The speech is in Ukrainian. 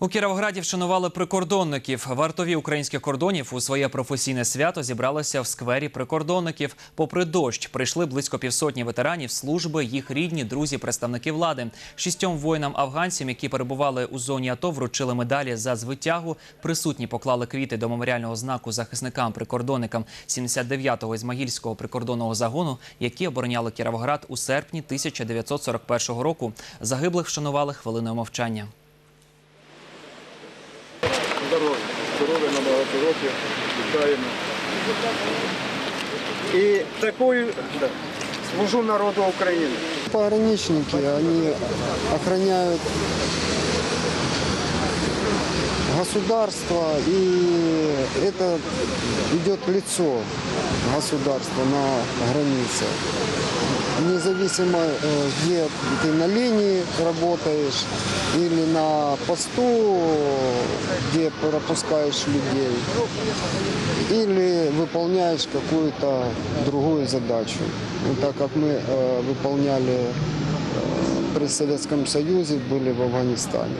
У Кіровограді вшанували прикордонників. Вартові українських кордонів у своє професійне свято зібралися в сквері прикордонників. Попри дощ, прийшли близько півсотні ветеранів служби, їх рідні, друзі, представники влади. Шістьом воїнам-афганцям, які перебували у зоні АТО, вручили медалі за звитягу. Присутні поклали квіти до меморіального знаку захисникам-прикордонникам 79-го Ізмаїльського прикордонного загону, які обороняли Кіровоград у серпні 1941 року. Загиблих вшанували хвилиною мовчання. Здоров'я. Здоров'я на багато років. Вітаємо. І такою да, служу народу України. Пограничники, они охраняют государство, и это идет лицо государства на границе. Независимо, э, где ты на линии работаешь или на посту, где пропускаешь людей, или выполняешь какую-то другую задачу. Ну, так как мы э, выполняли э, при Советском Союзе, были в Афганистане.